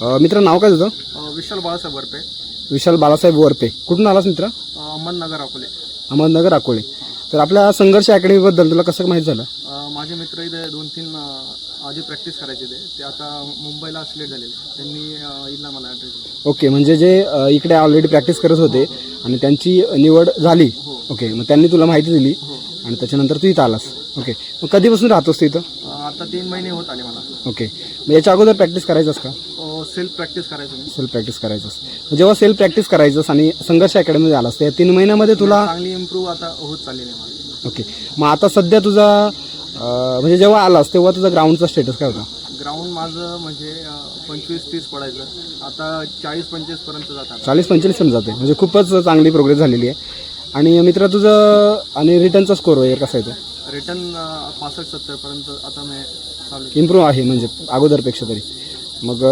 अ, मित्र नाव काय तुझं? अ, विशाल बाळासाहेब वरपे. विशाल बाळासाहेब वरपे. कुठून आलास मित्र? अ, अहमदनगर अकोले. अहमदनगर अकोळे तर आपल्या संघर्ष अकॅडमीबद्दल तुला कसं माहीत झालं? अ, माझे मित्र इथे दोन तीन अ, आधी प्रॅक्टिस करायचे ते ते आता मुंबईला सिलेक्ट झालेले. त्यांनी अ, इथला मला ॲड्रेस ओके म्हणजे जे अ, इकडे ऑलरेडी प्रॅक्टिस करत होते आणि त्यांची निवड झाली. ओके मग त्यांनी तुला माहिती दिली आणि त्याच्यानंतर तू इथं आलास. ओके मग कधीपासून राहतोस तू इथं? आता तीन महिने होत आले मला. ओके मग याच्या अगोदर प्रॅक्टिस करायचंस का? सेल्फ प्रॅक्टिस करायचो सेल्फ प्रॅक्टिस करायचंस मग जेव्हा सेल्फ प्रॅक्टिस करायचंस आणि संघर्ष अकॅडमीमध्ये आलास त्या तीन महिन्यामध्ये तुला चांगली इम्प्रूव्ह आता होत चाललेली आहे माझी. ओके मग आता सध्या तुझा अं, म्हणजे जेव्हा आलास तेव्हा तुझा ग्राउंडचा स्टेटस काय होता? ग्राउंड माझं म्हणजे पंचवीस तीस पडायचं. आता चाळीस पंचवीसपर्यंत जातात चाळीस पंचेचाळीस पण जाते म्हणजे खूपच चांगली प्रोग्रेस झालेली आहे. आणि मित्र तुझं आणि रिटर्नचा स्कोर वगैरे कसा येतो रिटर्न पासष्ट सत्तर पर्यंत आता मी चालू इम्प्रूव्ह आहे म्हणजे अगोदरपेक्षा तरी. मग